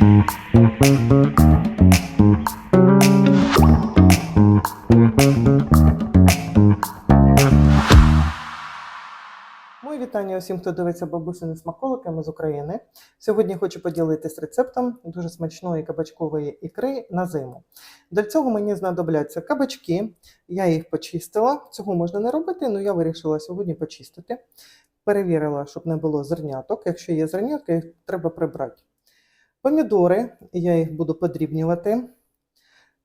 Мої вітання усім, хто дивиться бабусини смаколиками з України. Сьогодні хочу поділитися рецептом дуже смачної кабачкової ікри на зиму. Для цього мені знадобляться кабачки. Я їх почистила. Цього можна не робити, але я вирішила сьогодні почистити. Перевірила, щоб не було зерняток. Якщо є зернятка, їх треба прибрати. Помідори, я їх буду подрібнювати.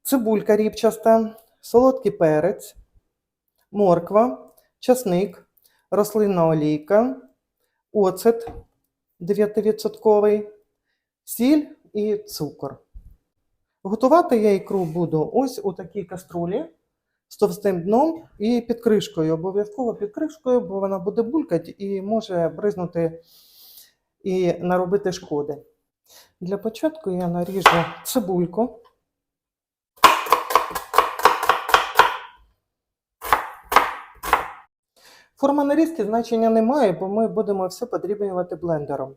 Цибулька ріпчаста, солодкий перець, морква, часник рослинна олійка, оцет 9%, сіль і цукор. Готувати я ікру буду ось у такій каструлі з товстим дном і під кришкою. Обов'язково під кришкою, бо вона буде булькати і може бризнути і наробити шкоди. Для початку я наріжу цибульку. Форма нарізки значення не має, бо ми будемо все подрібнювати блендером.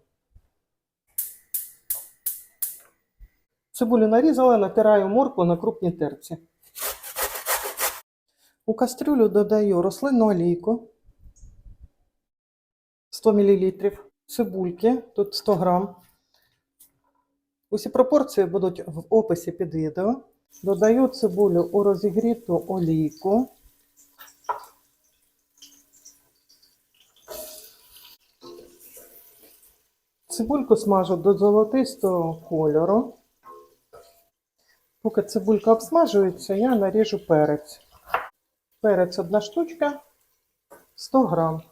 Цибулю нарізала, натираю моркву на крупній терці. У кастрюлю додаю рослинну олійку 100 мл, цибульки, тут 100 г. Усі пропорції будуть в описі під відео. Додаю цибулю у розігріту олійку. Цибульку смажу до золотистого кольору. Поки цибулька обсмажується, я наріжу перець. Перець одна штучка 100 грам,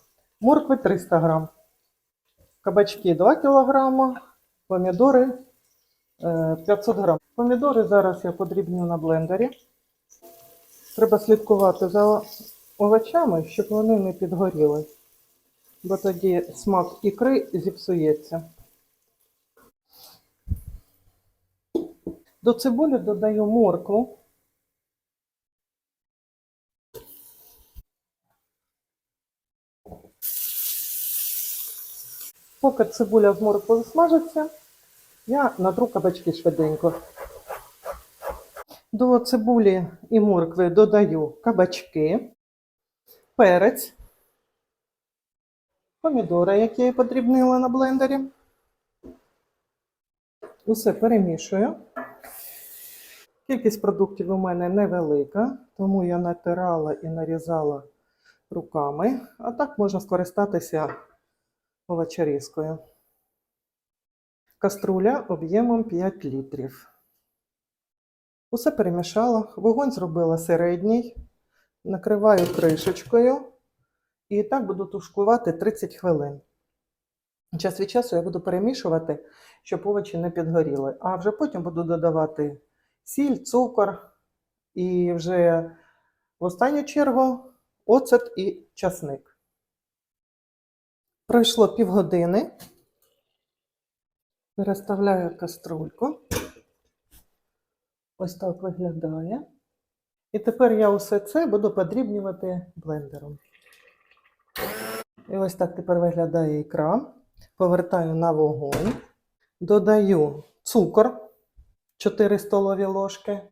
моркви 300 грам, кабачки 2 кг, помідори 500 грам. Помідори зараз я подрібню на блендері. Треба слідкувати за овочами, щоб вони не підгоріли бо тоді смак ікри зіпсується. До цибулі додаю моркву. Поки цибуля з морквою смажиться, я натру кабачки швиденько. До цибулі і моркви додаю кабачки, перець помідори, які я подрібнила на блендері. Усе перемішую. Кількість продуктів у мене невелика, тому я натирала і нарізала руками, а так можна скористатися овочерізкою. Каструля об'ємом 5 літрів. Усе перемішала, вогонь зробила середній, накриваю кришечкою. І так буду тушкувати 30 хвилин. Час від часу я буду перемішувати, щоб овочі не підгоріли. А вже потім буду додавати сіль, цукор і вже в останню чергу оцет і часник. Пройшло півгодини. Переставляю каструльку. Ось так виглядає. І тепер я усе це буду подрібнювати блендером. І ось так тепер виглядає ікра. Повертаю на вогонь, додаю цукор 4 столові ложки,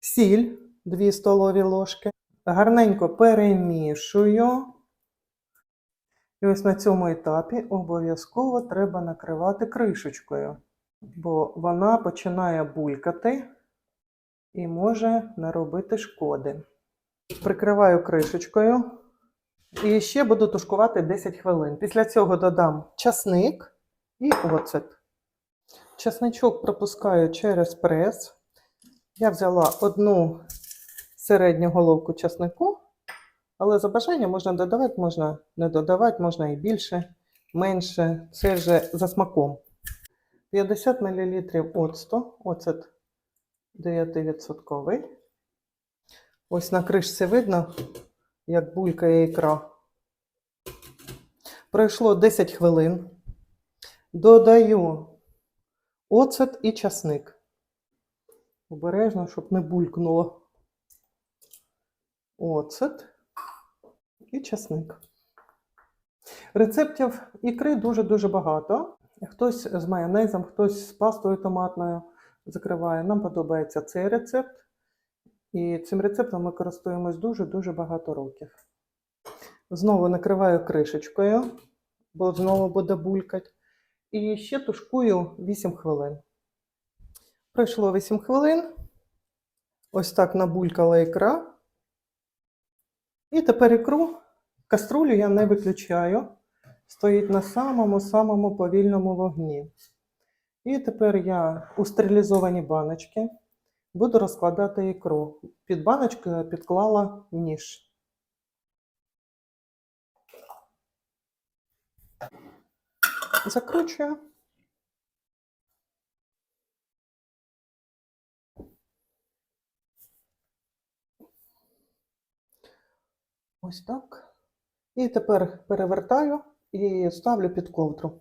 сіль 2 столові ложки. Гарненько перемішую. І ось на цьому етапі обов'язково треба накривати кришечкою, бо вона починає булькати і може наробити шкоди. Прикриваю кришечкою. І ще буду тушкувати 10 хвилин. Після цього додам часник і оцет. Часничок пропускаю через прес. Я взяла одну середню головку часнику, але за бажанням можна додавати, можна не додавати, можна і більше, менше. Це вже за смаком. 50 мл оцту, оцет 9%. Ось на кришці видно як булькає ікра. Пройшло 10 хвилин. Додаю оцет і часник. Обережно, щоб не булькнуло. Оцет і часник. Рецептів ікри дуже-дуже багато. Хтось з майонезом, хтось з пастою томатною закриває. Нам подобається цей рецепт. І цим рецептом ми користуємось дуже-дуже багато років. Знову накриваю кришечкою, бо знову буде булькать. І ще тушкую 8 хвилин. Пройшло 8 хвилин. Ось так набулькала ікра. І тепер ікру каструлю я не виключаю. Стоїть на самому-самому повільному вогні. І тепер я у стерилізовані баночки буду розкладати ікру. Під баночку я підклала ніж. Закручую. Ось так. І тепер перевертаю і ставлю під ковдру.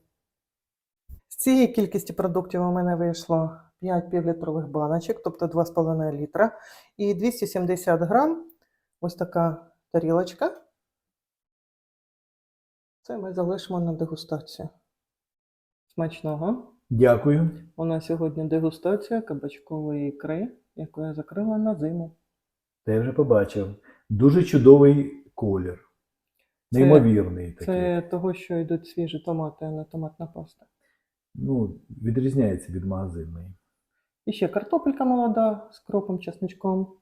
З цієї кількості продуктів у мене вийшло 5 півлітрових баночок, тобто 2,5 літра, і 270 грам. Ось така тарілочка. Це ми залишимо на дегустацію. Смачного. Дякую. У нас сьогодні дегустація кабачкової ікри, яку я закрила на зиму. Я вже побачив. Дуже чудовий колір. Це- Неймовірний такий. Це того, що йдуть свіжі томати, а не томатна паста. Ну, відрізняється від магазинної. І ще картопелька молода з кропом, чесничком,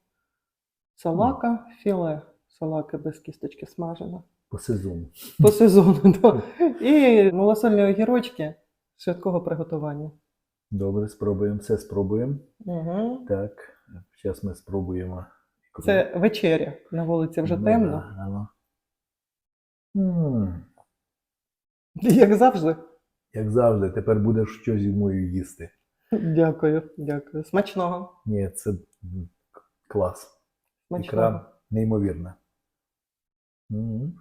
салака, філе, салаки без кісточки смажена. По сезону. По сезону, да. І малосольні огірочки швидкого приготування. Добре, спробуємо. Все спробуємо. Угу. Так, зараз ми спробуємо. Це вечеря. На вулиці вже темно. М, Як завжди. Як завжди, тепер будеш щось зі мною їсти. Дякую, дякую. Смачного. Ні, це клас. Смачного. Ікра неймовірна. М.